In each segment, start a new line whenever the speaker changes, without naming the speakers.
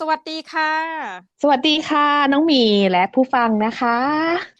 สวัสดีค่ะ
สวัสดีค่ะ น้องหมีและผู้ฟังนะคะ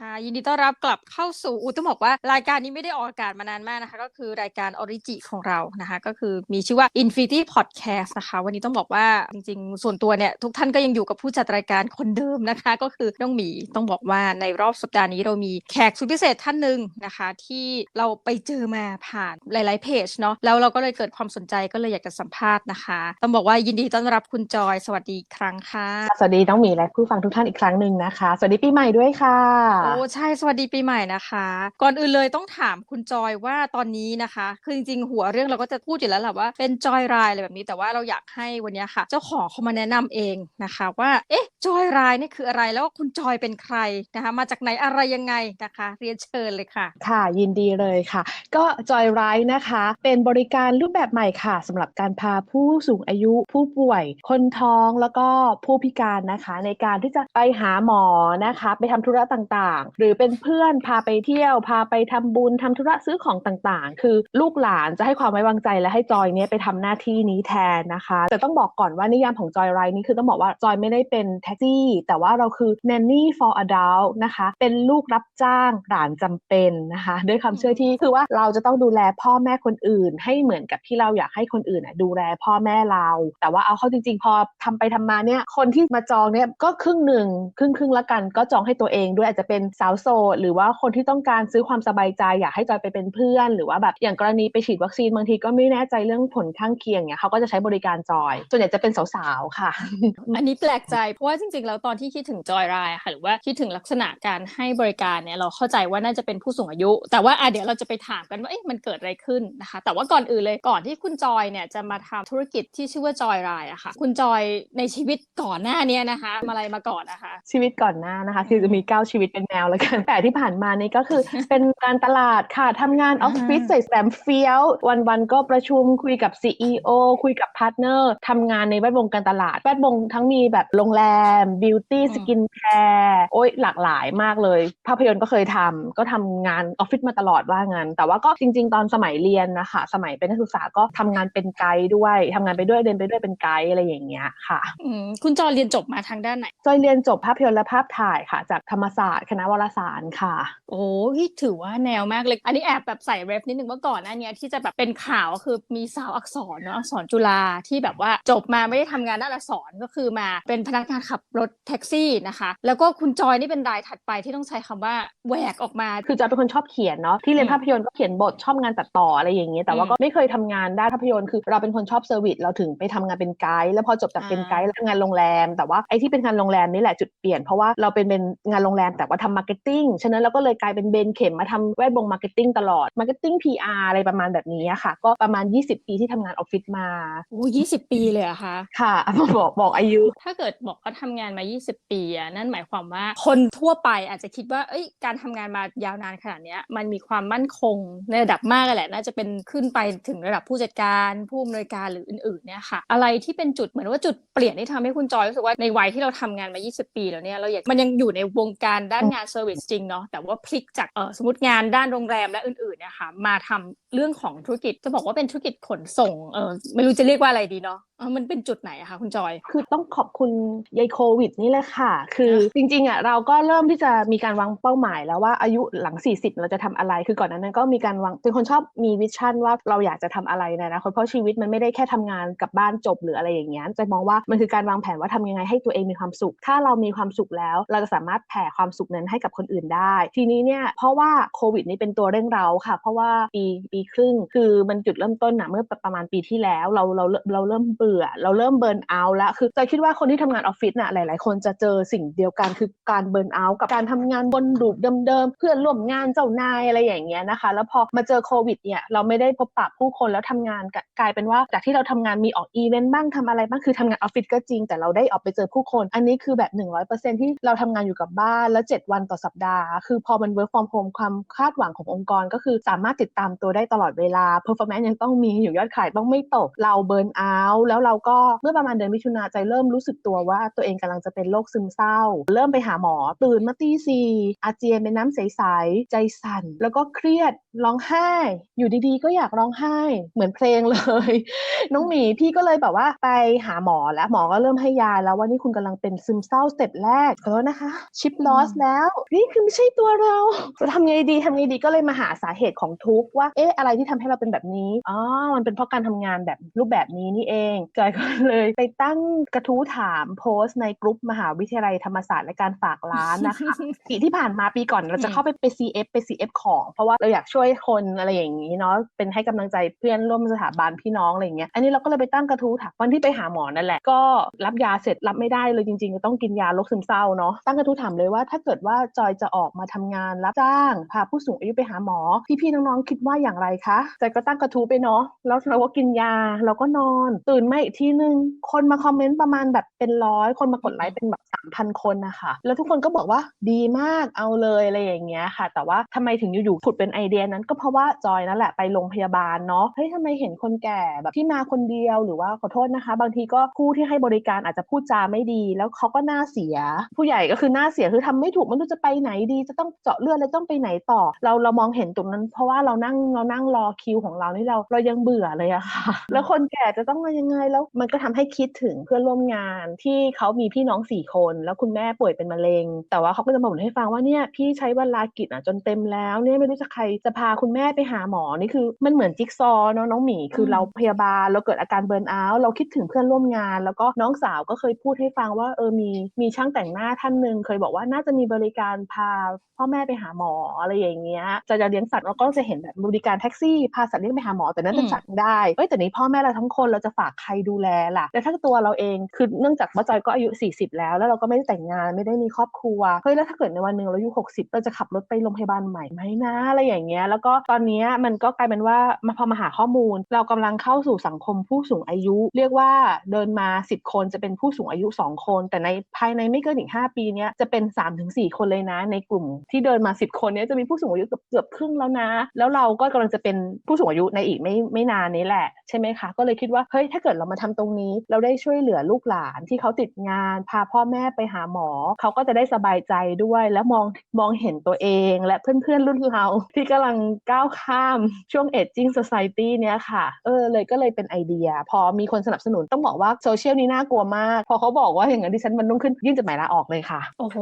ค่ะยินดีต้อนรับกลับเข้าสู่อูต้องบอกว่ารายการนี้ไม่ได้ออกอากาศมานานมากนะคะ ก็คือรายการออริจิของเรานะคะ ก็คือมีชื่อว่า Infinity Podcast นะคะ วันนี้ต้องบอกว่าจริงๆ ส่วนตัวเนี่ย ทุกท่านก็ยังอยู่กับผู้จัดรายการคนเดิมนะคะ ก็คือน้องหมีต้องบอกว่าในรอบสัปดาห์นี้เรามีแขกสุดพิเศษท่านหนึ่งนะคะ ที่เราไปเจอมาผ่านหลาย ๆ เพจเนาะแล้วเราก็เลยเกิดความสนใจก็เลยอยากจะสัมภาษณ์นะคะ ต้องบอกว่ายินดีต้อนรับคุณจอยสวัสดีอีกครั้งค่ะ
สวัสดีน้องหมีและผู้ฟังทุกท่านอีกครั้งหนึ่งนะคะ สวัสดีปีใหม่ด้วยค่ะ
โอ้ใช่สวัสดีปีใหม่นะคะ ก่อนอื่นเลยต้องถามคุณจอยว่าตอนนี้นะคะ คือจริงๆหัวเรื่องเราก็จะพูดอยู่แล้วแหละว่าเป็นจอยรายอะไรแบบนี้แต่ว่าเราอยากให้วันนี้ค่ะ เจ้าของเขามาแนะนำเองนะคะว่าเอ๊ะจอยรายนี่คืออะไรแล้วคุณจอยเป็นใครนะคะ มาจากไหนอะไรยังไงนะคะ เรียนเชิญเลยค่ะ
ค่ะ ยินดีเลยค่ะ ก็จอยไรนะคะ เป็นบริการรูปแบบใหม่ค่ะสำหรับการพาผู้สูงอายุผู้ป่วย คนท้องแล้วก็ผู้พิการนะคะ ในการที่จะไปหาหมอนะคะ ไปทำธุระต่างๆ หรือเป็นเพื่อนพาไปเที่ยว พาไปทำบุญทำธุระซื้อของต่างๆ คือลูกหลานจะให้ความไว้วางใจและให้จอยเนี้ยไปทำหน้าที่นี้แทนนะคะ แต่ต้องบอกก่อนว่านิยามของจอยไรนี่คือต้องบอกว่าจอยไม่ได้เป็นแท็กซี่ แต่ว่าเราคือ nanny for adult นะคะ เป็นลูกรับจ้างหลานจำเป็นนะคะ ด้วยคำเชื่อที่คือว่าเราจะต้องดูแลพ่อแม่คนอื่น ให้เหมือนกับที่เราอยากให้คนอื่นดูแลพ่อแม่เรา แต่ว่าเอาเข้าจริงๆ พอทำไปทำมาเนี่ยคนที่มาจองเนี่ยก็ครึ่งหนึ่งครึ่งครึ่งละกัน ก็จองให้ตัวเองด้วยอาจจะเป็นสาวโสดหรือว่าคนที่ต้องการซื้อความสบายใจอยากให้จอยไปเป็นเพื่อน หรือว่าแบบอย่างกรณีไปฉีดวัคซีนบางทีก็ไม่แน่ใจเรื่องผลข้างเคียงเนี่ยเขาก็จะใช้บริการจอยส่วนใหญ่จะเป็นสาวๆค่ะ
อันนี้แปลกใจเพราะว่าจริงๆแล้วตอนที่คิดถึงจอยรายค่ะหรือว่าคิดถึงลักษณะการให้บริการเนี่ยเราเข้าใจว่าน่าจะเป็นผู้สูงอายุ แต่ว่าอะเดี๋ยวเราจะไปถามกันว่าเอ๊ะมันเกิดอะไรขึ้นนะคะ แต่ว่าก่อนอื่นเลยก่อนที่คุณจอยเนี่ยจะมาทำธุรกิจที่ชื่อว่าจอยรายอะค่ะคุณจอยในชีวิตก่อนหน้าเนี้นะคะทำอะไรมาก่อนนะคะ
ชีวิตก่อนหน้านะคะคือจะมี9ชีวิตเป็นแมวแล้วกันแต่ที่ผ่านมานี่ก็คือเป็นการตลาดค่ะทำงานออฟฟิศ
อ่า
ใส่แสมเฟี้ยววันๆก็ประชุมคุยกับ CEO คุยกับพาร์ทเนอร์ทำงานในแวดวงการตลาดแวดวงทั้งมีแบบโรงแรมบิวตี้
อืม
สกินแคร์โอ้ยหลากหลายมากเลย ภาพยนตร์ก็เคยทำก็ทำงานออฟฟิศมาตลอดว่างั้นแต่ว่าก็จริง ๆ ตอนสมัยเรียนนะคะสมัยเป็นนักศึกษาก็ทำงานเป็นไกด์ด้วยทำงานไปด้วยเดินไปด้วยเป็นไกด์อะไรอย่างเงี้ยค่ะ
อืมคุณจอยเรียนจบมาทางด้านไหน
จอยเรียนจบภาพยนตร์และภาพถ่ายค่ะ จากธรรมศาสตร์ คณะวารสารค่ะ
โอ้ยถือว่าแนวมากเลย อันนี้แอบแบบใส่เรฟนิดนึงว่าก่อนหน้าเนี้ยที่จะแบบเป็นข่าวก็คือมีสาวอักษรเนาะอักษรจุฬาที่แบบว่าจบมาไม่ได้ทำงานด้านอักษรก็คือมาเป็นพนักงานขับรถแท็กซี่นะคะ แล้วก็คุณจอยนี่เป็นรายถัดไปที่ต้องใช้คำว่าแหวกออกมา
คือจอยเป็นคนชอบเขียนเนาะที่เรียน
อืม
ภาพยนตร์ก็เขียนบทชอบงานตัดต่ออะไรอย่างเงี้ยแต่ว่า
อืม
ก็ไม่เคยทำงานด้านภาพยนตร์คือเราเป็นคนชอบเซอร์วิสเราถึงไปทำงานเป็นไกด์แล้วพอจบจากเป็น
อ่า
ไกด์แล้วทำงานโรงแรม แต่ว่าไอ้ที่เป็นงานโรงแรมนี่แหละจุดเปลี่ยนเพราะว่าเราเป็นเป็นงานโรงแรมแต่ว่าทำมาร์เก็ตติ้งฉะนั้นเราก็เลยกลายเป็นเบนเข็มมาทำแวดวงมาร์เก็ตติ้งตลอดมาร์เก็ตติ้ง PR อะไรประมาณแบบนี้อะค่ะ ก็ประมาณ 20 ปีที่ทำงานออฟฟิศมา
โอ้ยี่สิบปีเลยเหรอะคะ
ค่ะบอกบอกอายุ
ถ้าเกิดบอกว่าทำงานมา 20 ปีอะนั่นหมายความว่าคนทั่วไปอาจจะคิดว่าเอ้ยการทำงานมายาวนานขนาดเนี้ยมันมีความมั่นคงในระดับมากเลยแหละน่าจะเป็นขึ้นไปถึงระดับผู้จัดการผู้อำนวยการหรืออื่นๆเนี่ยค่ะ อะไรที่เป็นจุดเหมือนว่าจุดเปลี่ยนที่ทำให้คุณจอยรู้สึกว่าในวัยที่เราทำงานมา 20 ปีแล้วเนี่ยเราอยากมันยังอยู่ในวงการด้านงานเซอร์วิสจริงเนาะแต่ว่าพลิกจากเออสมมติงานด้านโรงแรมและอื่นๆเนี่ยค่ะมาทำเรื่องของธุรกิจจะบอกว่าเป็นธุรกิจขนส่งเออไม่รู้จะเรียกว่าอะไรดีเนาะเออมันเป็นจุดไหนอะคะคุณจอย
คือต้องขอบคุณยายโควิดนี่แหละค่ะ คือ
อะ
จริงๆอะเราก็เริ่มที่จะมีการวางเป้าหมายแล้วว่าอายุหลัง 40 เราจะทำอะไร คือก่อนหนานั้นก็มีการวางเป็นคนชอบมีวิชั่นว่าเราอยากจะทำอะไรในอนะเพราะชีวิตมันไม่ได้แค่ทำงานกลับบ้านจบหรืออะไรอย่างเงี้ยจะมองว่ามันคือการวางแผนว่าทำยังไงให้ตัวเองมีความสุข ถ้าเรามีความสุขแล้ว เราจะสามารถแผ่ความสุขนั้นให้กับคนอื่นได้ ทีนี้เนี่ยเพราะว่าโควิด นี่เป็นตัวเร่งเร้าค่ะ เพราะว่าปีปีครึ่งคือมันจุดเริ่มต้นนะเมื่อประมาณปีที่แล้วเราเราเราเริ่มเบื่อ เราเริ่มเบิร์นเอาท์แล้วคือจอยคิดว่าคนที่ทำงานออฟฟิศน่ะหลาย ๆ คนจะเจอสิ่งเดียวกันคือการเบิร์นเอาท์กับการทำงานบนรูปเดิม ๆ เพื่อนร่วมงานเจ้านายอะไรอย่างเงี้ยนะคะ แล้วพอมาเจอโควิดเนี่ยเราไม่ได้พบปะผู้คนแล้วทำงานกลายเป็นว่าจากที่เราทำงานมีออกอีเวนต์บ้างทำอะไรบ้างคือทำงานออฟฟิศก็จริง แต่เราได้ออกไปเจอผู้คน อันนี้คือแบบ 100%ที่เราทำงานอยู่กับบ้านแล้ว 7 วันต่อสัปดาห์ คือพอมัน work from home ความคาดหวังขององค์กรก็คือสามารถติดตามตัวได้ตลอดเวลา performance ยังต้องมีอยู่ยอดขายต้องไม่ตกเราเบิร์นเอาท์แล้วเราก็เมื่อประมาณเดือนมิถุนาใจเริ่มรู้สึกตัวว่าตัวเองกำลังจะเป็นโรคซึมเศร้า เริ่มไปหาหมอตื่นมาตีสี่อาเจียนเป็นน้ำใสๆใจสั่น แล้วก็เครียด ร้องไห้ อยู่ดีๆ ก็อยากร้องไห้ เหมือนเพลงเลย น้องหมีพี่ก็เลยแบบว่าไปหาหมอแล้วหมอก็เริ่มให้ยาแล้วว่านี่คุณกำลังเป็นซึมเศร้าสเต็ปแรกขอโทษนะคะ ชิปลอสแล้วนี่คือไม่ใช่ตัวเราจะทำไงดีทำไงดีก็เลยมาหาสาเหตุของทุกข์ว่าเอ๊ะอะไรที่ทำให้เราเป็นแบบนี้อ๋อมันเป็นเพราะการทำงานแบบรูปแบบนี้นี่เองจอยก็เลยไปตั้งกระทู้ถามโพสต์ในกลุ่มมหาวิทยาลัยธรรมศาสตร์และการฝากร้านนะคะปีที่ผ่านมาปีก่อนเราจะเข้าไปไป CF ไป CF ของ เพราะว่าเราอยากช่วยคนอะไรอย่างนี้เนาะเป็นให้กำลังใจเพื่อนร่วมสถาบันพี่น้องอะไรอย่างเงี้ยอันนี้เราก็เลยไปตั้งกระทู้ถามวันที่ไปหาหมอนั่นแหละก็รับยาเสร็จรับไม่ได้เลยจริงๆก็ต้องกินยาโรคซึมเศร้าเนาะตั้งกระทู้ถามเลยว่าถ้าเกิดว่าจอยจะออกมาทำงานรับจ้างพาผู้สูงอายุไปหาหมอพี่ๆน้องๆคิดว่าอย่างไรคะจอยก็ตั้งกระทู้ไปเนาะแล้วเราก็กินยาเราก็นอน ตื่นมาอีกทีนึงคนมาคอมเมนต์ประมาณแบบเป็นร้อยคนมากดไลค์เป็นแบบสามพันคนนะคะแล้วทุกคนก็บอกว่าดีมากเอาเลยอะไรอย่างเงี้ยค่ะ แต่ว่าทำไมถึงอยู่ๆผุดเป็นไอเดียนั้นก็เพราะว่าจอยนั่นแหละไปโรงพยาบาลเนาะเฮ้ยทำไมเห็นคนแก่แบบที่มาคนเดียวหรือว่าขอโทษนะคะ บางทีก็ผู้ที่ให้บริการอาจจะพูดจาไม่ดี แล้วเขาก็หน้าเสีย ผู้ใหญ่ก็คือหน้าเสียคือทำไม่ถูกไม่รู้จะไปไหนดี จะต้องเจาะเลือดเลยต้องไปไหนต่อ เราเรามองเห็นตรงนั้น เพราะว่าเรานั่งเรานั่งรอคิวของเรานี่เราเรายังเบื่อเลยอะค่ะ แล้วคนแก่จะต้องมายังไงแล้วมันก็ทำให้คิดถึงเพื่อนร่วมงานที่เขามีพี่น้องสี่คน แล้วคุณแม่ป่วยเป็นมะเร็ง แต่ว่าเขาก็จะมาบ่นให้ฟังว่าเนี่ยพี่ใช้เวลากิจอะจนเต็มแล้วเนี่ยไม่รู้จะใครจะพาคุณแม่ไปหาหมอนี่คือมันเหมือนจิ๊กซอว์เนาะน้องหมีคือ
อืม
เราพยาบาลเราเกิดอาการเบิร์นเอาท์เราคิดถึงเพื่อนร่วมงาน แล้วก็น้องสาวก็เคยพูดให้ฟังว่าเออมีมีช่างแต่งหน้าท่านหนึ่งเคยบอกว่าน่าจะมีบริการพาพ่อแม่ไปหาหมออะไรอย่างเงี้ยจะจะเลี้ยงสัตว์เราก็จะเห็นแบบบริการแท็กซี่พาสัตว์เลี้ยงไปหาหมอแต่นั้นเป็นสัตว์ได้เอ้ยแต่นี้พ่อแม่เราทั้งคนเราจะฝากใครดูแลล่ะแล้วถ้าตัวเราเองคือเนื่องจากว่าจอยก็อายุ 40 แล้ว แล้วเราก็ไม่ได้แต่งงานไม่ได้มีครอบครัวเฮ้ยแล้วถ้าเกิดในวันหนึ่งเราอายุ 60 เราจะขับรถไปโรงพยาบาลใหม่ไหมนะอะไรอย่างเงี้ยแล้วก็ตอนนี้มันก็กลายเป็นว่ามาพอมาหาข้อมูล เรากำลังเข้าสู่สังคมผู้สูงอายุ เรียกว่าเดินมา 10 คนจะเป็นผู้สูงอายุ 2 คน แต่ในภายในไม่เกินอีก5ปีเนี้ยจะเป็น 3-4 คนเลยนะ ในกลุ่มที่เดินมา 10 คนเนี้ยจะมีผู้สูงอายุเกือบเกือบครึ่งแล้วนะ แล้วเราก็กำลังจะเป็นผู้สูงอายุในอีกไม่ไม่นานนี้แหละใช่ไหมคะก็เลยคิดว่าเฮ้ยถ้าเกิดเรามาทำตรงนี้ เราได้ช่วยเหลือลูกหลานที่เขาติดงาน พาพ่อแม่ไปหาหมอ เขาก็จะได้สบายใจด้วย และมองมองเห็นตัวเอง และเพื่อนๆรุ่นเราที่กำลังก้าวข้ามช่วง aging society เนี้ยค่ะเออเลยก็เลยเป็นไอเดีย พอมีคนสนับสนุนต้องบอกว่าโซเชียลนี้น่ากลัวมาก พอเขาบอกว่าอย่างนั้นดิฉันมันต้องขึ้นยื่นจดหมายลาออกเลยค่ะ
โอ้โห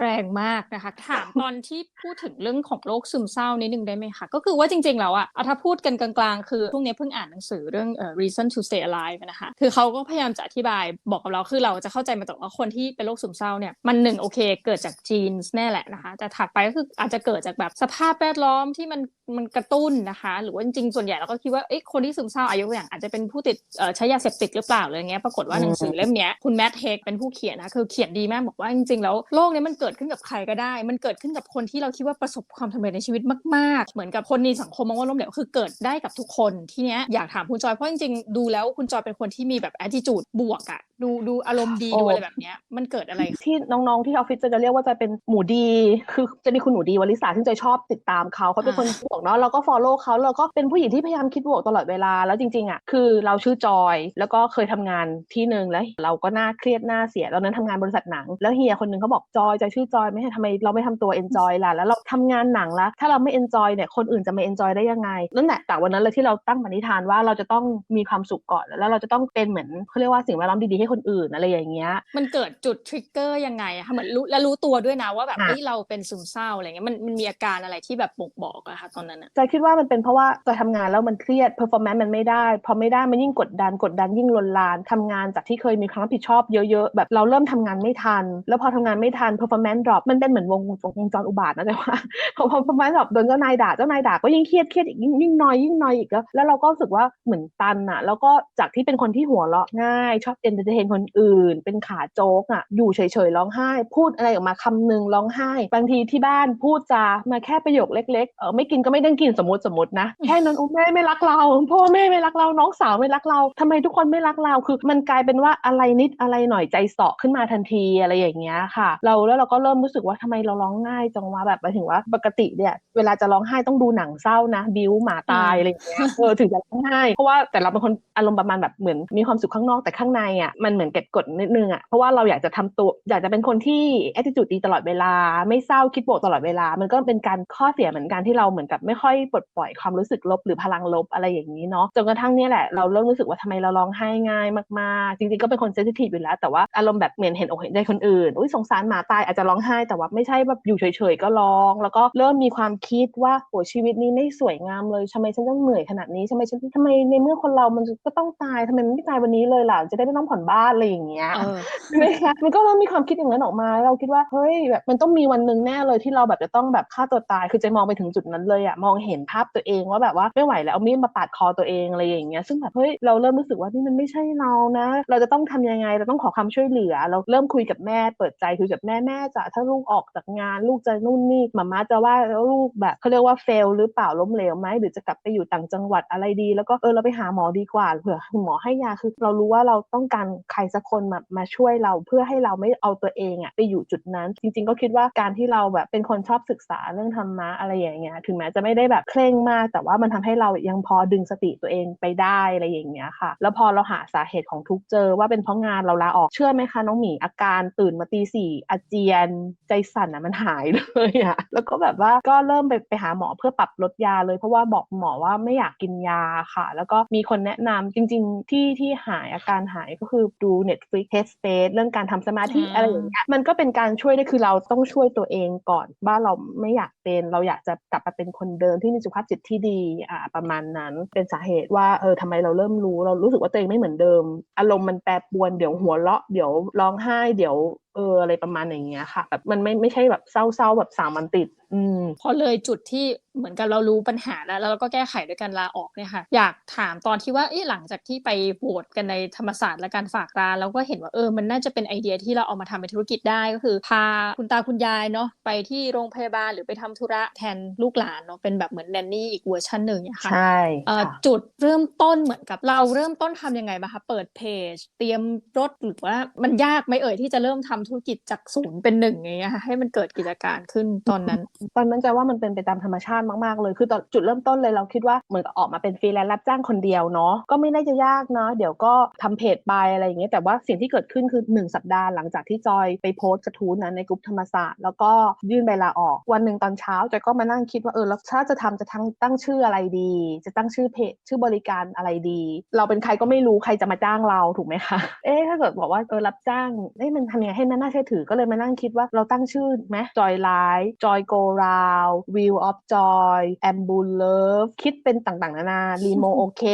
แรงมากนะคะ ถามตอนที่พูดถึงเรื่องของโรคซึมเศร้านิดนึงได้ไหมคะ ก็คือว่าจริงๆแล้วอะถ้าพูดกันกลางๆ คือพวกนี้เพิ่งอ่านหนังสือเรื่อง reason to stay alive นะคะ คือเขาก็พยายามจะอธิบายบอกกับเราคือเราจะเข้าใจมาตลอดว่าคนที่เป็นโรคซึมเศร้าเนี่ยมันหนึ่งโอเค เกิดจากจีนแน่แหละนะคะแต่ถัดไปก็คืออาจจะเกิดจากแบบสภาพแวดล้อมที่มัน มันกระตุ้นนะคะ หรือว่าจริงๆส่วนใหญ่เราก็คิดว่าเอ้คนที่ซึมเศร้าอายุอย่างอาจจะเป็นผู้ติดเอ่อใช้ยาเสพติดหรือเปล่าอะไรเงี้ยปรากฏว่าหนังสือเล่มเนี้ยคุณแมทเฮกเป็นผู้เขียนนะคือเขียนดีมากบอกว่าจริงๆแล้วโรคเนี้ยมันเกิดขึ้นกับใครก็ได้ มันเกิดขึ้นกับคนที่เราคิดว่าประสบความสำเร็จในชีวิตมากๆ เหมือนกับคนในสังคมมองว่าล้มเหลวคือเกิดได้กับทุกคนทีเนี้ยอยากถามคุณจอยเพราะจริงๆดูแล้วคุณจอยเป็นคนที่มีแบบ attitude บวกอะดูดูอารมณ์ดี
โอ้
ดูอะไรแบบเนี้ยมันเกิดอะไรขึ้น
ที่น้องๆที่ออฟฟิศจะจะเรียกว่าจะเป็นหมูดี คือจะมีคุณหนูดีวลิสาที่จอยชอบติดตามเขาเขาเป็นคนบวกเนาะเราก็ follow เขาเราก็เป็นผู้หญิงที่พยายามคิดบวกตลอดเวลาแล้วจริงๆอะคือเราชื่อจอย แล้วก็เคยทำงานที่หนึ่งแล้วเราก็น่าเครียดหน้าเสียตอนนั้นทำงานบริษัทหนัง แล้วเฮียคนหนึงเขาบอกจอยจอยชื่อจอยไม่ใช่ทำไมเราไม่ทำตัว enjoy ล่ะแล้วเราทำงานหนังแล้วถ้าเราไม่ enjoy เนี่ยคนอื่นจะมา enjoy ได้ยังไงนั่นแหละจากวันนั้นเลยที่เราตั้งปณิธานว่าเราจะต้องมีความสุขก่อนแล้วเราจะต้องเป็นเหมือนเขาเรียกว่าสิ่งแวดล้อมดีๆให้คนอื่นอะไรอย่างเงี้ย
มันเกิดจุดทริกเกอร์ยังไงอะคะเหมือนรู้และรู้ตัวด้วยนะว่าแบบ
ค่ะ
เฮ้ยเราเป็นซึมเศร้าอะไรเงี้ยมันมันมีอาการอะไรที่แบบบ่งบอกอะคะตอนนั้นอะ
จอยคิดว่ามันเป็นเพราะว่าจอยทำงานแล้วมันเครียด performance มันไม่ได้ พอไม่ได้มันยิ่งกดดันกดดันยิ่งลนลานทำงานจากที่เคยมีความรับผิดชอบเยอะๆแบบเราเริ่มทำงานไม่ทัน แล้วพอทำงานไม่ทัน performance drop มันเป็นเหมือนวงวงจรอุบาทนะแต่ว่าพอ performance drop โดนเจ้านายด่าเจ้านายด่าก็ยิ่งเครียดเครียดอีกยิ่งยิ่งนอยยิ่งน้อยอีกแล้วแล้วเราก็รู้สึกว่าเหมือนตันอะแล้วก็จากที่เป็นคนที่หัวเราะง่ายชอบ entertain คนอื่น เป็นขาโจ๊กอะอยู่เฉยๆร้องไห้ พูดอะไรออกมาคำหนึ่งร้องไห้ บางทีที่บ้านพูดจามาแค่ประโยคเล็กๆเออไม่กินก็ไมไม่ได้กินสมมติสมมตินะแค่นั้นโอ้แม่ไม่รักเราพ่อแม่ไม่รักเราน้องสาวไม่รักเราทำไมทุกคนไม่รักเราคือมันกลายเป็นว่าอะไรนิดอะไรหน่อยใจเสาะขึ้นมาทันทีอะไรอย่างเงี้ยค่ะ เราแล้วเราก็เริ่มรู้สึกว่าทำไมเราร้องง่ายจังวะแบบหมายถึงว่าปกติเนี่ยเวลาจะร้องไห้ต้องดูหนังเศร้านะ บิวหมาตายอะไรอย่างเงี้ยเออถึงจะร้องไห้เพราะว่าแต่เราเป็นคนอารมณ์ประมาณแบบเหมือนมีความสุขข้างนอกแต่ข้างในอะมันเหมือนเก็บกดนิดนึงอะเพราะว่าเราอยากจะทำตัวอยากจะเป็นคนที่ attitude ดีตลอดเวลา ไม่เศร้าคิดบวกตลอดเวลา มันก็เป็นการข้อเสียเหมือนกันที่เราเหมือนกับไม่ค่อยปลดปล่อยความรู้สึกลบหรือพลังลบอะไรอย่างนี้เนาะจนกระทั่งเนี่ยแหละเราเริ่มรู้สึกว่าทำไมเราร้องไห้ง่ายมากๆ จริงๆก็เป็นคนเซนซิทีฟอยู่แล้วแต่ว่าอารมณ์แบบเหมือนเห็นอกเห็นใจคนอื่นอุ้ยสงสารหมาตายอาจจะร้องไห้แต่ว่าไม่ใช่แบบอยู่เฉยๆก็ร้อง แล้วก็เริ่มมีความคิดว่าโหชีวิตนี้ไม่สวยงามเลยทำไมฉันต้องเหนื่อยขนาดนี้ทำไมฉันทำไมในเมื่อคนเรามันก็ต้องตายทำไมมันไม่ตายวันนี้เลยล่ะจะได้ไม่ต้องผ่อนบ้านอะไรอย่างเงี้ย
เออ
ใช่ไหมคะมันก็เริ่มมีความคิดอย่างนั้นออกมา เราคิดว่าเฮ้ยแบบมันต้องมีวันหนึ่งแน่เลยที่เราแบบจะต้องแบบฆ่าตัวตายคือจะมองไปถึงจุดนั้นเลยอะมองเห็นภาพตัวเองว่าแบบว่าไม่ไหวแล้วเอามีดมาปาดคอตัวเองอะไรอย่างเงี้ยซึ่งแบบเฮ้ยเราเริ่มรู้สึกว่านี่มันไม่ใช่เรานะ เราจะต้องทำยังไงเราต้องขอความช่วยเหลือ เราเริ่มคุยกับแม่เปิดใจคุยกับแม่แม่จ๋าถ้าลูกออกจากงานลูกจะนู่นนี่หมาม่าจะว่าแล้วลูกแบบเขาเรียกว่าเฟลหรือเปล่าล้มเหลวไหมหรือจะกลับไปอยู่ต่างจังหวัดอะไรดี แล้วก็เออเราไปหาหมอดีกว่าเผื่อหมอให้ยาคือเรารู้ว่าเราต้องการใครสักคนมามาช่วยเราเพื่อให้เราไม่เอาตัวเองอะไปอยู่จุดนั้น จริง ๆ ก็คิดว่าการที่เราแบบเป็นคนชอบศึกษาเรื่องธรรมะอะไรอย่างเงี้ยถึงแม้จะไม่ได้แบบเคร่งมาก แต่ว่ามันทำให้เรายังพอดึงสติตัวเองไปได้อะไรอย่างเงี้ยค่ะ แล้วพอเราหาสาเหตุของทุกข์เจอว่าเป็นเพราะงานเราลาออกเชื่อไหมคะน้องหมีอาการตื่นมาตีสี่อาเจียนใจสั่นอะมันหายเลยอะแล้วก็แบบว่าก็เริ่มไปไปหาหมอเพื่อปรับลดยาเลย เพราะว่าบอกหมอว่าไม่อยากกินยาค่ะ แล้วก็มีคนแนะนำจริง ๆ ที่ที่หายอาการหายก็คือดู Netflix Headspace เรื่องการทำสมาธิ
อืม
อะไรอย่างเงี้ยมันก็เป็นการช่วยได้คือเราต้องช่วยตัวเองก่อนว่าเราไม่อยากเป็นเราอยากจะกลับมาเป็นคนเดิมที่มีสุขภาพจิตที่ดีอ่าประมาณนั้น เป็นสาเหตุว่าเออทำไมเราเริ่มรู้ เรารู้สึกว่าตัวเองไม่เหมือนเดิม อารมณ์มันแปรปรวนเดี๋ยวหัวเราะเดี๋ยวร้องไห้เดี๋ยว เอออะไรประมาณอย่างเงี้ยค่ะแบบมันไม่ไม่ใช่แบบเศร้าๆแบบสามวันติด อืม
พอเลยจุดที่เหมือนกับเรารู้ปัญหาแล้วแล้วเราก็แก้ไขด้วยการลาออกเนี่ยค่ะ อยากถามตอนที่ว่าเอ๊ะหลังจากที่ไปโหวตกันในธรรมศาสตร์และการฝากร้านแล้วก็เห็นว่าเออมันน่าจะเป็นไอเดียที่เราเอามาทำเป็นธุรกิจได้ก็คือ พาคุณตาคุณยายเนาะไปที่โรงพยาบาลหรือไปทำธุระแทนลูกหลานเนาะเป็นแบบเหมือนแนนนี่อีกเวอร์ชันหนึ่งเนี่ยค่ะ
ใช่
เอ่อ
ค่ะ
จุดเริ่มต้นเหมือนกับเราเริ่มต้นทำยังไงบ้างคะเปิดเพจ เตรียมรถหรือว่ามันยากไหมเอ่ยที่จะเริ่มทำธุรกิจจากศูนย์เป็นหนึ่งอย่างเงี้ยค่ะให้มันเกิดกิจการขึ้นตอนนั้น
ตอนนั้นใจว่ามันเป็นไปตามธรรมชาติมากๆเลย คือตอนจุดเริ่มต้นเลยเราคิดว่าเหมือนกับออกมาเป็นฟรีแลนซ์รับจ้างคนเดียวเนาะก็ไม่ได้จะยากเนาะเดี๋ยวก็ทำเพจไปอะไรอย่างเงี้ยแต่ว่าสิ่งที่เกิดขึ้นคือ 1 สัปดาห์หลังจากที่จอยไปโพสต์กระทู้นั้นในกลุ่มธรรมศาสตร์แล้วก็ยื่นใบลาออก วันหนึ่งตอนเช้าจอยก็มานั่งคิดว่าเออแล้วถ้าจะทำจะทั้งตั้งชื่ออะไรดี จะตั้งชื่อเพจชื่อบริการอะไรดี เราเป็นใครก็ไม่รู้ใครจะมาจ้างเราถูกไหมคะเอ๊ะถ้าเกิดบอกว่าเออรับจ้างเอ๊ะมันทำยังไงให้มันน่าเชื่อถือก็เลยมานั่งคิดว่าเราตั้งชื่อไหมจอยไลฟ์จอยโกราววิวออฟจอยแอมบูลเลิฟคิดเป็นต่างๆนานารีโมโอเค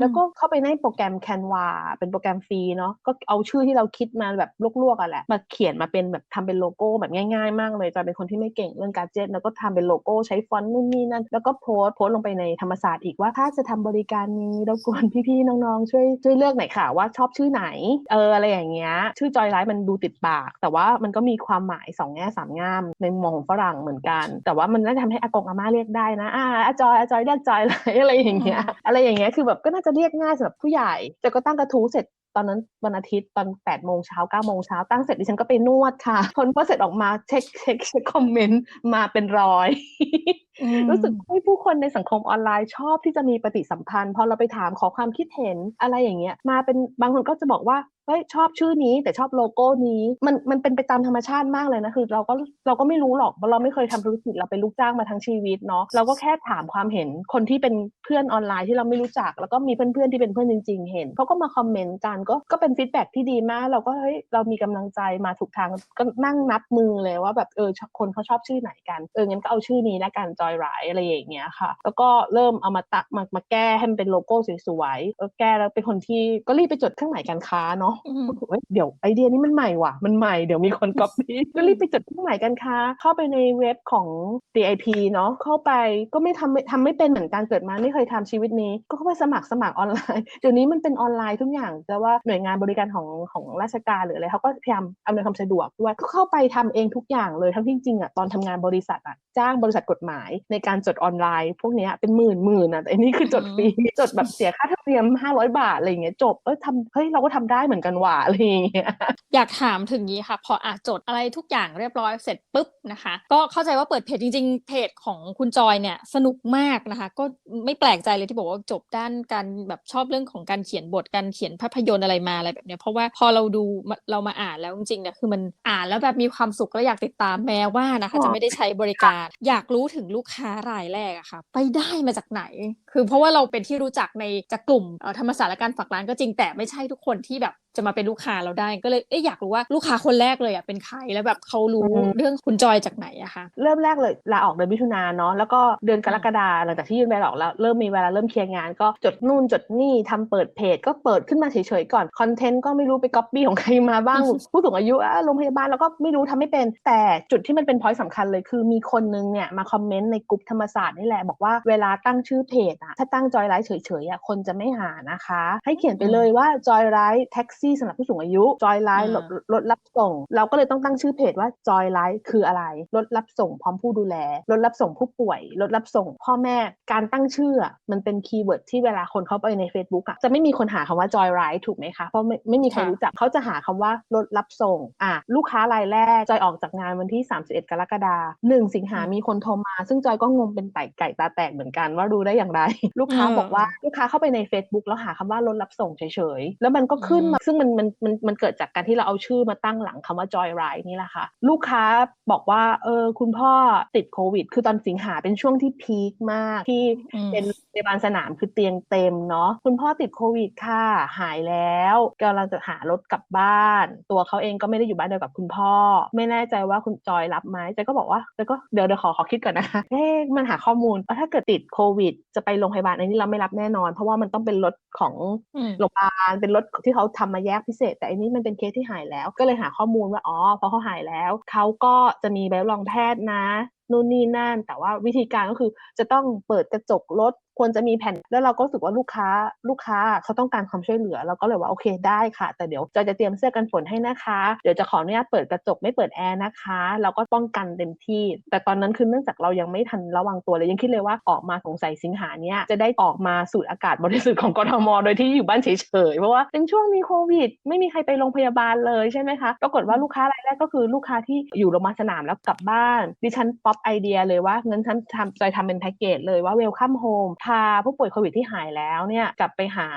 แล้วก็เข้าไปในโปรแกรม Canva เป็นโปรแกรมฟรีเนาะก็เอาชื่อที่เราคิดมาแบบลวกๆอะแหละมาเขียนมาเป็นแบบทำเป็นโลโก้แบบง่ายๆ มากเลยจอยเป็นคนที่ไม่เก่งเรื่องการเจ็ตแล้วก็ทำเป็นโลโก้ใช้ฟอนต์นู่นนี่นั่นแล้วก็โพสต์โพสต์ลงไปในธรรมศาสตร์อีกว่าถ้าจะทำบริการนี้รบกวนพี่ๆน้องๆช่วยช่วยเลือกหน่อยค่ะว่าชอบชื่อไหนเอออะไรอย่างเงี้ยชื่อจอยไลฟ์มันดูติดปาก แต่ว่ามันก็มีความหมายสองแง่สามง่ามในมุมมองของฝรั่งเหมือนกัน แต่ว่ามันน่าจะทำให้อากงอาม่าเรียกได้นะอ่าอาจอยอาจอยเรียกจอยเลยอะไรอย่างเงี้ยอะไรอย่างเงี้ยคือแบบก็น่าจะเรียกง่ายสำหรับผู้ใหญ่แต่ก็ตั้งกระทู้เสร็จตอนนั้นวันอาทิตย์ตอน8ปดโมงเช้าเก้าโมงเช้าตั้งเสร็จดิฉันก็ไปนวดค่ะพอพอเสร็จออกมาเช็คเช็คเช็คคอมเมนต์มาเป็นร้อย รู้สึกให้ผู้คนในสังคมออนไลน์ชอบที่จะมีปฏิสัมพันธ์ พอเราไปถามขอความคิดเห็นอะไรอย่างเงี้ยมาเป็นบางคนก็จะบอกว่า เฮ้ยชอบชื่อนี้แต่ชอบโลโก้นี้ มันมันเป็นไปตามธรรมชาติมากเลยนะคือเราก็เราก็ไม่รู้หรอกเราไม่เคยทำธุรกิจเราเป็นลูกจ้างมาทั้งชีวิตเนาะเราก็แค่ถามความเห็นคนที่เป็นเพื่อนออนไลน์ที่เราไม่รู้จัก แล้วก็มีเพื่อนๆที่เป็นเพื่อนจริง ๆ เห็นเขาก็มาคอมเมนต์กันก็ก็เป็นฟีดแบ็ที่ดีมาก เราก็เฮ้ยเรามีกำลังใจมาถูกทางก็นั่งนับมือเลยว่าแบบเออคนเขาชอบชื่อไหนกันเอองั้นก็เอาชื่อนี้แล้วกันจอยไรอะไรอย่างเงี้ยค่ะ แล้วก็เริ่มเอามาตักมามาแก้ให้มันเป็นโลโก้สวยๆแก้แล้วเป็นคนที่ก็รีบไปจดเครื่องหมายการค้าเนาะเฮ้ยเดี๋ยวไอเดียนี้มันใหม่ว่ะ มันใหม่เดี๋ยวมีคนก๊อปปี้ก็รีบไปจดเครื่องหมายการค้าเข้าไปในเว็บของ DIP เนาะเข้าไปก็ไม่ทำไม่ทำไม่เป็นเหมือนกันเกิดมาไม่เคยทำชีวิตนี้ ก็เข้าไปสมัครสมัครออนไลน์เดี๋ยวนี้มันเป็นออนไลน์ทุกอย่างแต่ว่าหน่วยงานบริการของของราชการหรืออะไรเขาก็พยายามอำนวยความสะดวกด้วยก็เข้าไปทำเองทุกอย่างเลยทั้งที่จริงๆอะตอนทำงานบริษัทอะจ้างบริษัทกฎหมาย ในการจดออนไลน์ พวกเนี้ยเป็นหมื่นหมื่นอะแต่อันนี้คือจดฟรีจดแบบเสียค่าธรรมเนียมห้าร้อยบาทอะไรอย่างเงี้ยจบเอ้ยทำเฮ้ยเราก็ทำได้เหมือนกันว่ะอะไรอย่างเงี้ย
อยากถามถึงนี้ค่ะ พออาจดอะไรทุกอย่างเรียบร้อยเสร็จปุ๊บนะคะ ก็เข้าใจว่าเปิดเพจจริง ๆ เพจของคุณจอยเนี่ยสนุกมากนะคะ ก็ไม่แปลกใจเลยที่บอกว่าจบด้านการแบบชอบเรื่องของการเขียนบทการเขียนภาพยนตร์อะไรมาอะไรแบบเนี้ยเพราะว่าพอเราดูเรามาอ่านแล้วจริงๆเนี่ยคือมันอ่านแล้วแบบมีความสุขแล้วอยากติดตามแม้ว่านะคะ จะไม่ได้ใช้บริการ อยากรู้ถึงลูกค้ารายแรกอะค่ะ ไปได้มาจากไหน คือเพราะว่าเราเป็นที่รู้จักในจากกลุ่มเอ่อธรรมศาสตร์และการฝากร้านก็จริงแต่ไม่ใช่ทุกคนที่แบบจะมาเป็นลูกค้าเราได้ก็เลยเอ๊ะอยากรู้ว่าลูกค้าคนแรกเลยอะเป็นใครแล้วแบบเขารู้
อืม
เรื่องคุณจอยจากไหนอะคะ
เริ่มแรกเลยลาออกเดือนมิถุนาเนาะแล้วก็เดือนกรกฎาหลังจากที่ยื่นใบลาออกแล้วเริ่มมีเวลาเริ่มเคลียร์งาน ก็จดนู่นจดนี่ทำเปิดเพจ ก็เปิดขึ้นมาเฉยๆก่อนคอนเทนต์ก็ไม่รู้ไปก๊อปปี้ของใครมาบ้าง ผู้สูงอายุอะโรงพยาบาลแล้วก็ไม่รู้ทำไม่เป็น แต่จุดที่มันเป็นพอยต์สำคัญเลยคือมีคนนึงเนี่ยมาคอมเมนต์ในกลุ่มธรรมศาสตร์นี่แหละบอกว่าเวลาตั้งชื่อเพจอะถ้าตั้งจอยไลท์เฉยๆอะคนจะไม่หานะคะ ให้เขียนไปเลยว่าจอยไลท์แท็กซี่สำหรับผู้สูงอายุจอยไลท์
อ่า
รถรับส่ง เราก็เลยต้องตั้งชื่อเพจว่าจอยไลท์คืออะไรรถรับส่งพร้อมผู้ดูแลรถรับส่งผู้ป่วยรถรับส่งพ่อแม่การตั้งชื่ออะมันเป็นคีย์เวิร์ดที่เวลาคนเข้าไปใน Facebook อะจะไม่มีคนหาคำว่าจอยไลท์ถูกไหมคะเพราะไม่ไม่มีใคร
ค่ะ
รู้จักเขาจะหาคำว่ารถรับส่งอะลูกค้ารายแรกจอยออกจากงานวันที่ 31 กรกฎาคมหนึ่งสิงหามีคนโทรมา ซึ่งจอยก็งงเป็นไก่ไก่ตาแตกเหมือนกันว่ารู้ได้อย่างไรลูกค้า
อืม
บอกว่าลูกค้าเข้าไปใน Facebook แล้วหาคำว่ารถรับส่งเฉยๆ แล้วมันก็ขึ้นมา ซึ่งมันมันมันมันเกิดจากการที่เราเอาชื่อมาตั้งหลังคำว่า Joy Ride นี่แหละค่ะ ลูกค้าบอกว่าเออคุณพ่อติดโควิด คือตอนสิงหาเป็นช่วงที่พีคมากที่
อืม
เป็นโรง พยาบาลสนามคือเตียงเต็มเนาะคุณพ่อติดโควิดค่ะหายแล้วกำลังจะหารถกลับบ้าน ตัวเขาเองก็ไม่ได้อยู่บ้านเดียวกับคุณพ่อ ไม่แน่ใจว่าคุณจอยรับไหมจอยก็บอกว่าจอยก็เดี๋ยวเดี๋ยวขอขอคิดก่อนนะคะเอ๊ะมันหาข้อมูลว่าถ้าเกิดติดโควิด จะไปโรงพยาบาลอันนี้เราไม่รับแน่นอน เพราะว่ามันต้องเป็นรถของ
อืม
โรงพยาบาลเป็นรถที่เขาทำมาแยกพิเศษ แต่อันนี้มันเป็นเคสที่หายแล้ว ก็เลยหาข้อมูลว่าอ๋อพอเขาหายแล้วเขาก็จะมีใบรับรองแพทย์นะนู่นนี่นั่น แต่ว่าวิธีการก็คือจะต้องเปิดกระจกรถ ควรจะมีแผ่นแล้วเราก็รู้สึกว่าลูกค้าลูกค้าเขาต้องการความช่วยเหลือเราก็เลยว่าโอเคได้ค่ะ แต่เดี๋ยวจอยจะเตรียมเสื้อกันฝนให้นะคะ เดี๋ยวจะขออนุญาตเปิดกระจกไม่เปิดแอร์นะคะ เราก็ป้องกันเต็มที่ แต่ตอนนั้นคือเนื่องจากเรายังไม่ทันระวังตัวเลยยังคิดเลยว่าออกมาสงสัยสิงหาเนี้ยจะได้ออกมาสูดอากาศบริสุทธิ์ของกทมโดยที่อยู่บ้านเฉยๆเพราะว่าเป็นช่วงมีโควิด ไม่มีใครไปโรงพยาบาลเลยใช่ไหมคะปรากฏว่าลูกค้ารายแรกก็คือลูกค้าที่อยู่โรงพยาบาลสนามแล้วกลับบ้านดิฉันป๊อปไอเดียเลยว่าเงินฉันทำจอยทำเป็นแพ็กเกจเลยว่าเวลคัมโฮมพาผู้ป่วยโควิดที่หายแล้วเนี่ยกลับไปหา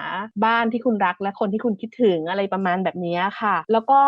บ้านที่คุณรักและคนที่คุณคิดถึงอะไรประมาณแบบนี้ค่ะ แล้วก็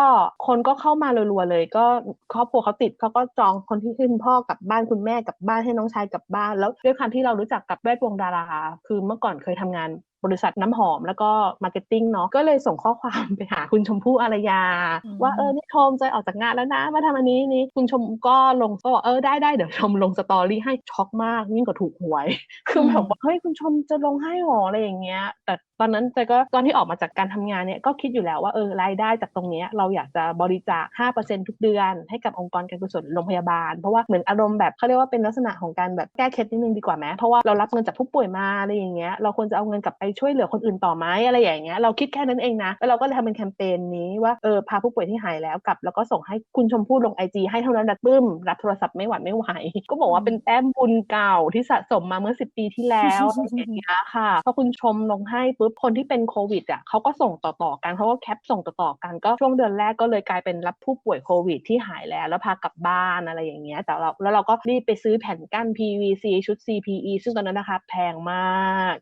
คนก็เข้ามารัวๆเลย ก็ครอบครัวเขาติดเขาก็จองคนที่ขึ้นพ่อกลับบ้านคุณแม่กลับบ้านให้น้องชายกลับบ้าน แล้วด้วยความที่เรารู้จักกับแวดวงดารา คือเมื่อก่อนเคยทำงาน บริษัทน้ำหอมแล้วก็มาร์เก็ตติ้งเนาะก็เลยส่งข้อความไปหาคุณชมพู่อารยา
อืม
ว่าเออนี่ชมจะออกจากงานแล้วนะมาทำอันนี้นี่คุณชมก็ลงก็บอกเออได้ได้เดี๋ยวชมลงสตอรี่ให้ช็อกมากยิ่งกว่าถูกหวยคือแบบว่าเฮ้ยคุณชมจะลงให้หรออะไรอย่างเงี้ย แต่ตอนนั้นแต่ก็ตอนที่ออกมาจากการทำงานเนี่ยก็คิดอยู่แล้วว่าเออรายได้จากตรงเนี้ยเราอยากจะบริจาค 5%ทุกเดือน ให้กับองค์กรการกุศลโรงพยาบาล เพราะว่าเหมือนอารมณ์แบบเขาเรียกว่าเป็นลักษณะของการแบบแก้เคล็ดนิดนึงดีกว่าไหมเพราะว่าเรารับเงินจากผู้ป่วยมาอะไรอย่างเงี้ยเราควรจะเอาเงินกลับไปช่วยเหลือคนอื่นต่อไหมอะไรอย่างเงี้ยเราคิดแค่นั้นเองนะแล้วเราก็เลยทำเป็นแคมเปญนี้ว่าเออพาผู้ป่วยที่หายแล้วกลับ แล้วก็ส่งให้คุณชมพู่ลงไอจีให้เท่านั้นดัดปึ้มรับโทรศัพท์ไม่หวัดไม่ไหว ก็บอกว่าเป็นแต้มบุญเก่าที่สะสมมาเมื่อ 10 ปีที่แล้วอะไรอย่างเงี้ยค่ะพอคุณชมลงให้ปุ๊บคนที่เป็นโควิดอะเขาก็ส่งต่อๆกันเขาก็แคปส่งต่อๆกันก็ช่วงเดือนแรกก็เลยกลายเป็นรับผู้ป่วยโควิดที่หายแล้วแล้วพากลับบ้านอะไรอย่างเงี้ยแต่เราแล้วเราก็รีบไปซื้อแผ่นกั้น PVC ชุด CPE ซึ่งตอนนั้นนะคะแพงมาก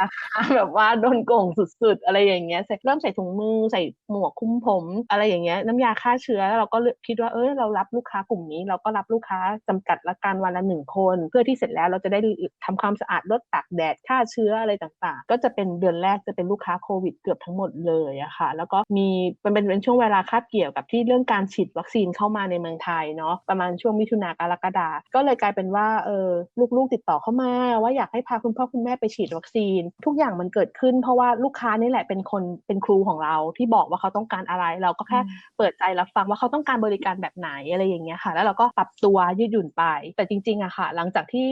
นะคแบบว่าโดนโกงสุดๆ อะไรอย่างเงี้ยใส่เริ่มใส่ถุงมือใส่หมวกคลุมผม อะไรอย่างเงี้ยน้ำยาฆ่าเชื้อแล้วเราก็คิดว่าเออเรารับลูกค้ากลุ่มนี้ เราก็รับลูกค้าจำกัดละกันวันละหนึ่งคน เพื่อที่เสร็จแล้วเราจะได้ทำความสะอาดลดตากแดดฆ่าเชื้ออะไรต่างๆ ก็จะเป็นเดือนแรกจะเป็นลูกค้าโควิดเกือบทั้งหมดเลยอะค่ะ แล้วก็มีมันเป็นเป็นช่วงเวลาคาบเกี่ยวกับที่เรื่องการฉีดวัคซีนเข้ามาในเมืองไทยเนาะประมาณช่วงมิถุนากรกฎาก็เลยกลายเป็นว่าเออลูกๆติดต่อเข้ามา ว่าอยากให้พาคุณพ่อคุณแม่ไปฉีดวัคซีนทุกอย่างมันเกิดขึ้น เพราะว่าลูกค้านี่แหละเป็นคนเป็นครูของเราที่บอกว่าเขาต้องการอะไร เราก็แค่เปิดใจรับฟังว่าเขาต้องการบริการแบบไหนอะไรอย่างเงี้ยค่ะ แล้วเราก็ปรับตัวยืดหยุ่นไป แต่จริงๆอะค่ะ หลังจากที่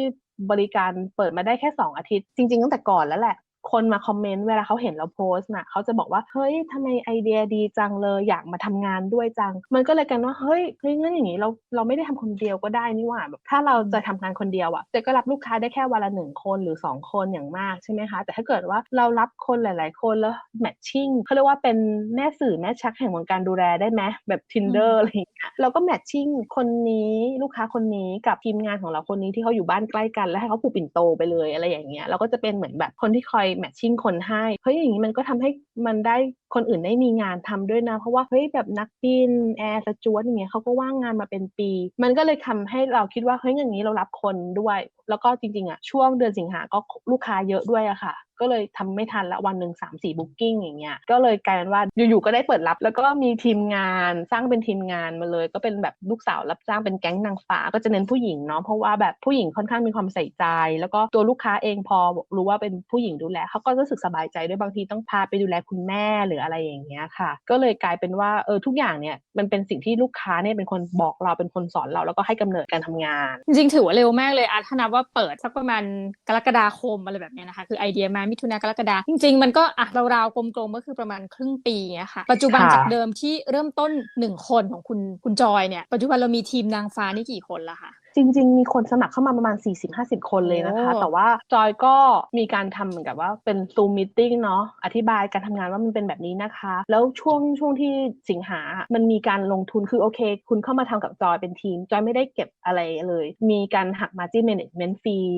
บริการเปิดมาได้แค่สองอาทิตย์ จริง ๆ ตั้งแต่ก่อนแล้วแหละ คนมาคอมเมนต์เวลาเขาเห็นเราโพสต์น่ะเขาจะบอกว่าเฮ้ยทำไมไอเดียดีจังเลยอยากมาทำงานด้วยจัง มันก็เลยกันว่าเฮ้ยเฮ้ยงั้นอย่างนี้เราเราไม่ได้ทำคนเดียวก็ได้นี่หว่าแบบถ้าเราจะทำงานคนเดียวอะเจะก็รับลูกค้าได้แค่วันละหนึ่งคนหรือสองคนอย่างมากใช่ไหมคะ แต่ถ้าเกิดว่าเรารับคนหลาย ๆ คนแล้วแมทชิ่งเขาเรียกว่าเป็นแม่สื่อแม่ชักแห่งวงการดูแลได้ไหมแบบ tinder อะไรอย่างเงี้ยเราก็แมทชิ่งคนนี้ลูกค้าคนนี้กับทีมงานของเราคนนี้ที่เขาอยู่บ้านใกล้กันแล้วให้เขาผูกปิ่นโตไปเลยอะไรอย่างเงี้ยเราก็จะเป็นเหมือนแบบคนที่คอยแมทชิ่งคนให้เฮ้ยอย่างนี้มันก็ทำให้มันได้คนอื่นได้มีงานทำด้วยนะ เพราะว่าเฮ้ยแบบนักบินแอร์สจวตอย่างเงี้ยเขาก็ว่างงานมาเป็นปี มันก็เลยทำให้เราคิดว่าเฮ้ยอย่างนี้เรารับคนด้วย แล้วก็จริงๆอะช่วงเดือนสิงหาก็ลูกค้าเยอะด้วยอะค่ะก็เลยทำไม่ทันละวันหนึ่งสามสี่บุ๊กิ้งอย่างเงี้ยก็เลยกลายเป็นว่าอยู่ๆก็ได้เปิดรับ แล้วก็มีทีมงานสร้างเป็นทีมงานมาเลย ก็เป็นแบบลูกสาวรับจ้างเป็นแก๊งนางฟ้าก็จะเน้นผู้หญิงเนาะเพราะว่าแบบผู้หญิงค่อนข้างมีความใส่ใจ แล้วก็ตัวลูกค้าเองพอรู้ว่าเป็นผู้หญิงดูแลเขาก็รู้สึกสบายใจด้วยบางทีต้องพาไปดูแลคุณแม่หรืออะไรอย่างเงี้ยค่ะ ก็เลยกลายเป็นว่าเออทุกอย่างเนี่ยมันเป็นสิ่งที่ลูกค้าเนี่ยเป็นคนบอกเราเป็นคนสอนเราแล้วก็ให้กำเนิดการทำงาน
จริงๆถือว่าเร็วมากเลยอาถ้านับว่าเปิดสักประมาณกรกฎาคมอะไรแบบเนี้ยนะคะคือไอเดียมามิถุนากรกฎาจริง ๆ มันก็อะราวๆกลมๆก็คือประมาณครึ่งปีเนี้ยค่ะปัจจุบัน
ค่ะ
จากเดิมที่เริ่มต้นหนึ่งคนของคุณคุณจอยเนี่ยปัจจุบันเรามีทีมนางฟ้านี่กี่คนละคะ
จริง ๆ มีคนสมัครเข้ามาประมาณ 40-50 คนเลยนะคะ
โอ้
แต่ว่าจอยก็มีการทำเหมือนกับว่าเป็นซูมมิ팅เนาะอธิบายการทำงานว่ามันเป็นแบบนี้นะคะ แล้วช่วงช่วงที่สิงหา มันมีการลงทุนคือโอเค คุณเข้ามาทำกับจอยเป็นทีม จอยไม่ได้เก็บอะไรเลย มีการหัก margin management fee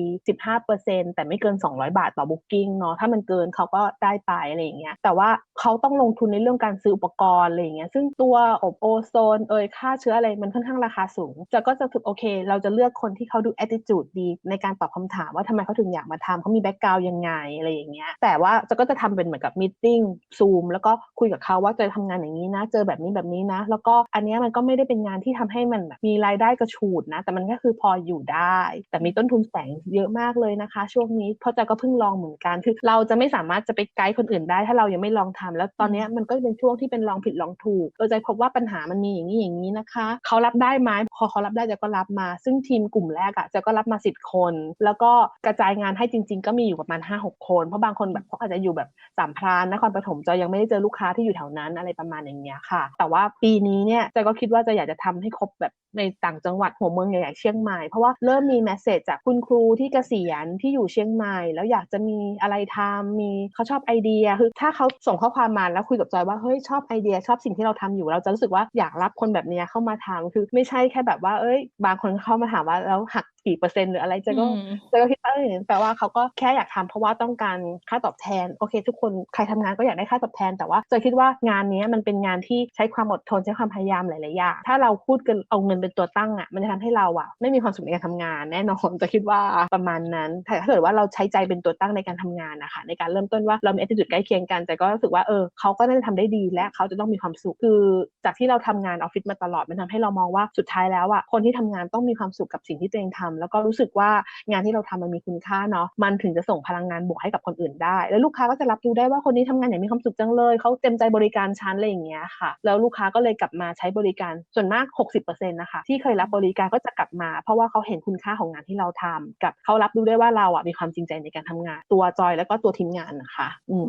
15%แต่ไม่เกิน 200 บาทต่อ booking เนาะถ้ามันเกินเขาก็ได้ไปอะไรอย่างเงี้ยแต่ว่าเขาต้องลงทุนในเรื่องการซื้ออุปกรณ์อะไรอย่างเงี้ยซึ่งตัวอบโอโซนเอยค่าเชื้ออะไรมันค่อนข้างราคาสูงจะก็จะถึกโอเคเราจะเลือกคนที่เขาดู attitude ดีในการตอบคำถามว่าทำไมเขาถึงอยากมาทำเขามี background ยังไงอะไรอย่างเงี้ยแต่ว่าจะก็จะทำเป็นเหมือนกับ meeting zoom แล้วก็คุยกับเขาว่าจะทำงานอย่างนี้นะ เจอแบบนี้แบบนี้นะ แล้วก็อันเนี้ยมันก็ไม่ได้เป็นงานที่ทำให้มันแบบมีรายได้กระฉูดนะ แต่มันก็คือพออยู่ได้ แต่มีต้นทุนแสงเยอะมากเลยนะคะ ช่วงนี้เพราะจะก็เพิ่งลองเหมือนกันคือ เราจะไม่สามารถจะไปไกด์คนอื่นได้ ถ้าเรายังไม่ลองทำแล้วตอนเนี้ยมันก็เป็นช่วงที่เป็นลองผิดลองถูกเราจะพบว่าปัญหามันมีอย่างนี้อย่างนี้นะคะ เขารับได้ไหมพอเขารับได้จะก็รับมา ซึ่งทีมกลุ่มแรกอะจะก็รับมาสิบคน แล้วก็กระจายงานให้จริง ๆ ก็มีอยู่ประมาณห้าหกคน เพราะบางคนแบบเขาอาจจะอยู่แบบสามพรานนครปฐมจอยยังไม่ได้เจอลูกค้าที่อยู่แถวนั้นอะไรประมาณอย่างเงี้ยค่ะ แต่ว่าปีนี้เนี่ยจอยก็คิดว่าจะอยากจะทำให้ครบแบบในต่างจังหวัดหัวเมืองใหญ่ๆเชียงใหม่เพราะว่าเริ่มมีแมสเซจจากคุณครูที่เกษียณที่อยู่เชียงใหม่ แล้วอยากจะมีอะไรทำมีเขาชอบไอเดียคือถ้าเขาส่งข้อความมาแล้วคุยกับจอยว่าเฮ้ยชอบไอเดียชอบสิ่งที่เราทำอยู่เราจะรู้สึกว่าอยากรับคนแบบเนี้ยเข้ามาทำคือไม่ใช่แค่แบบว่าเอ้ย บางคนเข้ามาถามว่าแล้วหักกี่เปอร์เซ็นต์หรืออะไรเจะก็
อืม
เจะก็คิดว่าเออแปลว่าเขาก็แค่อยากทำเพราะว่าต้องการค่าตอบแทนโอเค ทุกคนใครทำงานก็อยากได้ค่าตอบแทน แต่ว่าเจะคิดว่างานเนี้ยมันเป็นงานที่ใช้ความอดทนใช้ความพยายามหลายๆอย่างถ้าเราพูดกันเอาเงินเป็นตัวตั้งอะมันจะทำให้เราอะไม่มีความสุขในการทำงานแน่นอนจะคิดว่าประมาณนั้นแต่ถ้าเกิดว่าเราใช้ใจเป็นตัวตั้งในการทำงานนะคะในการเริ่มต้นว่าเรามี attitude ใกล้เคียงกัน แต่ก็รู้สึกว่าเออเขาก็น่าจะทำได้ดีและเขาจะต้องมีความสุขคือจากที่เราทำงานออฟฟิศมาตลอดมันทำให้เรามองว่าสุดท้ายแล้วอะคนที่ทำงานต้องมีความสุขกับสิ่งที่ตัวเองทำแล้วก็รู้สึกว่างานที่เราทำมันมีคุณค่าเนาะมันถึงจะส่งพลังงานบวกให้กับคนอื่นได้ แล้วลูกค้าก็จะรับรู้ได้ว่าคนนี้ทำงานอย่างมีความสุขจังเลยเขาเต็มใจบริการชั้นอะไรอย่างเงี้ยค่ะ แล้วลูกค้าก็เลยกลับมาใช้บริการส่วนมาก 60%นะคะที่เคยรับบริการก็จะกลับมา เพราะว่าเขาเห็นคุณค่าของงานที่เราทำกับเขารับรู้ได้ว่าเราอะมีความจริงใจในการทำงานตัวจอยแล้วก็ตัวทีมงานนะคะ อืม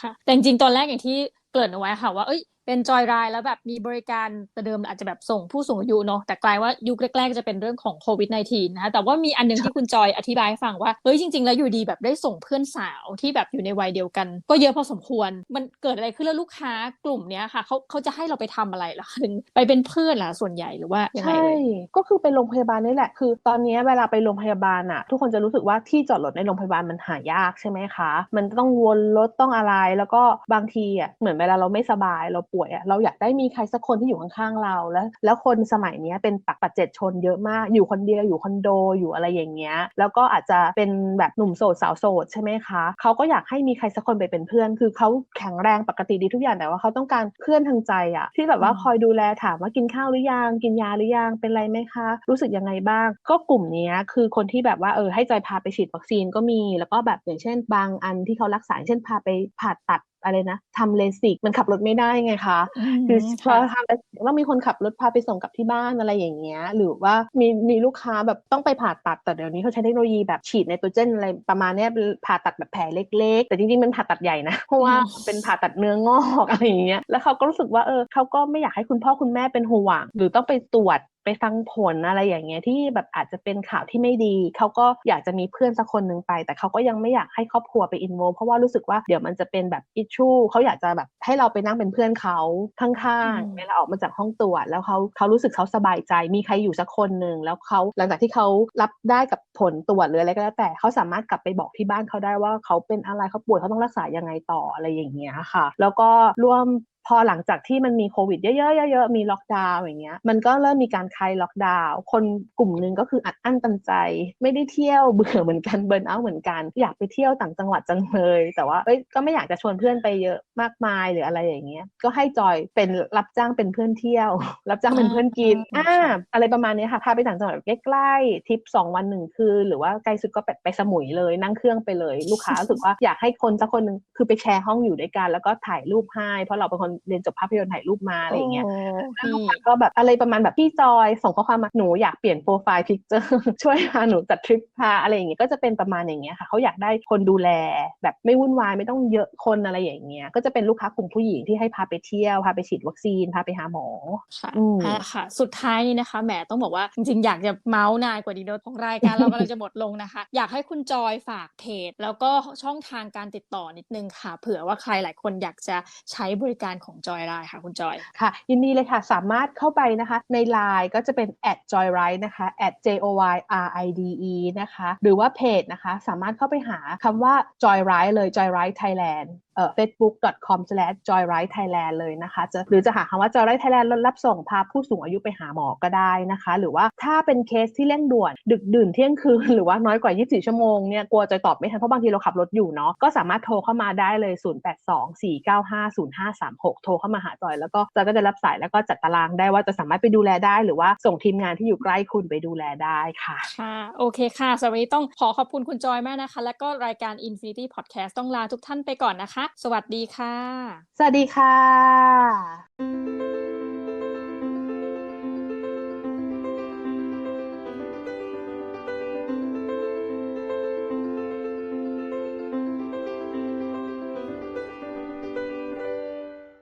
ค่ะ แต่จริงตอนแรกอย่างที่ เกริ่นเอาไว้ค่ะว่าเอ้ยเป็นจอยรายแล้วแบบมีบริการแต่เดิมอาจจะแบบส่งผู้สูงอายุเนาะแต่กลายว่ายุคแรกๆจะเป็นเรื่องของโควิด -19 นะคะแต่ว่ามีอันหนึงที่คุณจอยอธิบายให้ฟังว่าเฮ้ยจริงๆ แล้วอยู่ดีแบบได้ส่งเพื่อนสาวที่แบบอยู่ในวัยเดียวกัน ก็เยอะพอสมควร มันเกิดอะไรขึ้นแล้วลูกค้ากลุ่มเนี้ยค่ะเขาเขาจะให้เราไปทำอะไรเหรอคะถึงไปเป็นเพื่อนเหรอส่วนใหญ่หรือว่ายังไง
ใช่
เอ่ย
ก็คือไปโรงพยาบาลนี่แหละ คือตอนนี้เวลาไปโรงพยาบาลอะทุกคนจะรู้สึกว่าที่จอดรถในโรงพยาบาลมันหายากใช่ไหมคะ มันต้องวนรถต้องอะไรแล้วก็บางทีอะเหมือนเวลาเราไม่สบายเราป่วยอะเราอยากได้มีใครสักคนที่อยู่ข้างๆเราแล้ว แล้วคนสมัยเนี้ยเป็นปักปัจเจกชนเยอะมากอยู่คนเดียวอยู่คอนโดอยู่อะไรอย่างเงี้ยแล้วก็อาจจะเป็นแบบหนุ่มโสดสาวโสดใช่ไหมคะเขาก็อยากให้มีใครสักคนไปเป็นเพื่อน คือเขาแข็งแรงปกติดีทุกอย่างแต่ว่าเขาต้องการเพื่อนทางใจอะที่แบบว่า
อืม
คอยดูแลถามว่ากินข้าวหรือยังกินยาหรือยังเป็นไรไหมคะ รู้สึกยังไงบ้าง ก็กลุ่มเนี้ยคือคนที่แบบว่าเออให้จอยพาไปฉีดวัคซีนก็มี แล้วก็แบบอย่างเช่น บางอันที่เขารักษาอย่างเช่นพาไปผ่าตัด อะไรนะทำเลสิกมันขับรถไม่ได้ไงคะคือพอ
ค่ะ
ทำแล้วต้องมีคนขับรถพาไปส่งกลับที่บ้านอะไรอย่างเงี้ยหรือว่ามีมีลูกค้าแบบต้องไปผ่าตัดแต่เดี๋ยวนี้เขาใช้เทคโนโลยีแบบฉีดไนโตรเจนอะไรประมาณเนี้ยเป็นผ่าตัดแบบแผลเล็ก ๆ แต่จริงๆมันผ่าตัดใหญ่นะเพราะว่า
อืม
เป็นผ่าตัดเนื้องอกอะไรอย่างเงี้ยแล้วเขาก็รู้สึกว่าเออเขาก็ไม่อยากให้คุณพ่อคุณแม่เป็นห่วง หรือต้องไปตรวจไปฟังผลอะไรอย่างเงี้ยที่แบบอาจจะเป็นข่าวที่ไม่ดี เขาก็อยากจะมีเพื่อนสักคนหนึ่งไป แต่เขาก็ยังไม่อยากให้ครอบครัวไปอินโวเพราะว่ารู้สึกว่าเดี๋ยวมันจะเป็นแบบอิชชูเขาอยากจะแบบให้เราไปนั่งเป็นเพื่อนเขาข้าง
อืม
ๆเวลาออกมาจากห้องตรวจแล้วเขาเขารู้สึกเขาสบายใจ มีใครอยู่สักคนหนึ่งแล้วเขาหลังจากที่เขารับได้กับผลตรวจหรืออะไรก็แล้วแต่เขาสามารถกลับไปบอกที่บ้านเขาได้ว่าเขาเป็นอะไรเขาป่วยเขาต้องรักษายังไงต่ออะไรอย่างเงี้ยค่ะ แล้วก็ร่วมพ อหลังจากที่มันมีโควิดเยอะๆเยอะๆมีล็อกดาวน์อย่างเงี้ยมันก็เริ่มมีการคลายล็อกดาวน์คนกลุ่มหนึงก็คืออัดอั้นตันใจ ไม่ได้เที่ยวเบื่อเหมือนกันเบิร์นเอาเหมือนกันอยากไปเที่ยวต่างจังหวัดจังเลย แต่ว่าเอ้ยก็ไม่อยากจะชวนเพื่อนไปเยอะมากมายหรืออะไรอย่างเงี้ยก็ให้จอยเป็นรับจ้างเป็นเพื่อนเที่ยว รับจ้างเป็นเพื่อนกิน
อ่า
อ่าอะไรประมาณเนี้ยค่ะพาไปต่างจังหวัดใกล้ๆทริปสองวันหนึ่งคืนหรือว่าไกลสุดก็ไปไปสมุยเลยนั่งเครื่องไปเลย ลูกค้ารู้สึกว่าอยากให้คนสักคนหนึ่งคือไปแชร์ห้องอยู่ด้วยกันแล้วก็ถ่ายรูปให้เพราะเราเป็นคนเรียนจบภาพยนตร์ถ่ายรูปมาอะไรอย่างเงี้ยแล้วลูกค้าก็แบบอะไรประมาณแบบพี่จอยส่งข้อความมาหนูอยากเปลี่ยนโปรไฟล์พิกเจอร์ช่วยพาหนูจัดทริปพาอะไรอย่างเงี้ยก็จะเป็นประมาณอย่างเงี้ยค่ะเขาอยากได้คนดูแลแบบไม่วุ่นวายไม่ต้องเยอะคนอะไรอย่างเงี้ยก็จะเป็นลูกค้ากลุ่มผู้หญิงที่ให้พาไปเที่ยวพาไปฉีดวัคซีนพาไปหาหมอ
ค่ะ
อืม
อ่าค่ะ สุดท้ายนี้นะคะแหมต้องบอกว่าจริงๆ อยากจะเมาส์นานกว่านี้เนอะของรายการเรากำลังจะหมดลงนะคะ อยากให้คุณจอยฝากเพจ แล้วก็ช่องทางการติดต่อนิดนึงค่ะ เผื่อว่าใครหลายคนอยากจะใช้บริการของจอยได้ค่ะคุณจอย
ค่ะ ยินดีเลยค่ะ สามารถเข้าไปนะคะ ใน Line ก็จะเป็น @joyride นะคะ @j o y r i d e นะคะ หรือว่าเพจนะคะ สามารถเข้าไปหาคำว่า joyride เลย joyride Thailand เอ่อ facebook.com/joyride Thailand เลยนะคะจะหรือจะหาคำว่า joyride Thailand รถรับส่งพาผู้สูงอายุไปหาหมอก็ได้นะคะ หรือว่าถ้าเป็นเคสที่เร่งด่วน ดึกดื่นเที่ยงคืน หรือว่าน้อยกว่า 24 ชั่วโมงเนี่ยกลัวจะตอบไม่ทันเพราะบางทีเราขับรถอยู่เนาะก็สามารถโทรเข้ามาได้เลย 0824950536โทรเข้ามาหาจอย แล้วก็จอยก็จะรับสายแล้วก็จัดตารางได้ว่าจะสามารถไปดูแลได้ หรือว่าส่งทีมงานที่อยู่ใกล้คุณไปดูแลได้ค่ะ
ค่ะ โอเคค่ะสำหรับวันนี้ต้องขอขอบคุณคุณจอยมากนะคะ แล้วก็รายการ Infinity Podcast ต้องลาทุกท่านไปก่อนนะคะ สวัสดีค่ะ
สวัสดีค่ะ